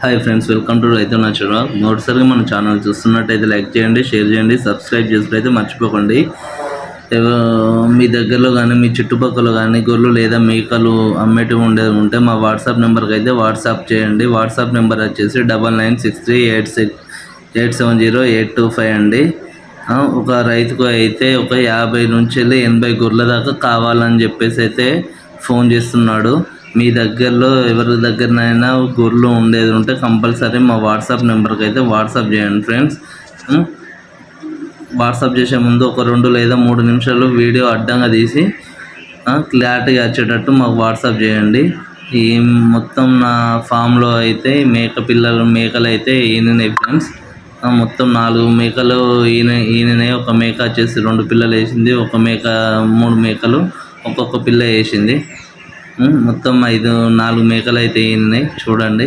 Hi friends welcome to రైతు నచ్చడం మొదటిసారిగా మన ఛానల్ చూస్తున్నట్టయితే లైక్ చేయండి షేర్ చేయండి సబ్స్క్రైబ్ చేసుకున్నైతే మర్చిపోకండి. మీ దగ్గరలో కానీ మీ చుట్టుపక్కల కానీ గొర్రెలు లేదా మేకలు అమ్మేటివి ఉండేది ఉంటే మా వాట్సాప్ నెంబర్కి అయితే వాట్సాప్ చేయండి. వాట్సాప్ నెంబర్ వచ్చేసి double nine six three eight six eight seven zero eight two five అండి. ఒక రైతుకు అయితే ఒక యాభై నుంచి వెళ్ళి ఎనభై గొర్రెల దాకా కావాలని చెప్పేసి అయితే ఫోన్ చేస్తున్నాడు. మీ దగ్గరలో ఎవరి దగ్గరనైనా గొర్రెలు ఉండేది ఉంటే కంపల్సరీ మా వాట్సాప్ నెంబర్కి అయితే వాట్సాప్ చేయండి ఫ్రెండ్స్. వాట్సాప్ చేసే ముందు ఒక రెండు లేదా మూడు నిమిషాలు వీడియో అడ్డంగా తీసి క్లారిటీగా వచ్చేటట్టు మాకు వాట్సాప్ చేయండి. ఈ మొత్తం నా ఫామ్లో అయితే మేక పిల్లలు మేకలు అయితే ఈయననే ఫ్రెండ్స్. మొత్తం నాలుగు మేకలు ఈయన ఈయననే ఒక మేక వచ్చేసి రెండు పిల్లలు వేసింది ఒక మేక మూడు మేకలు ఒక్కొక్క పిల్ల వేసింది. మొత్తం ఐదు నాలుగు మేకలు అయితే ఉన్నాయి చూడండి.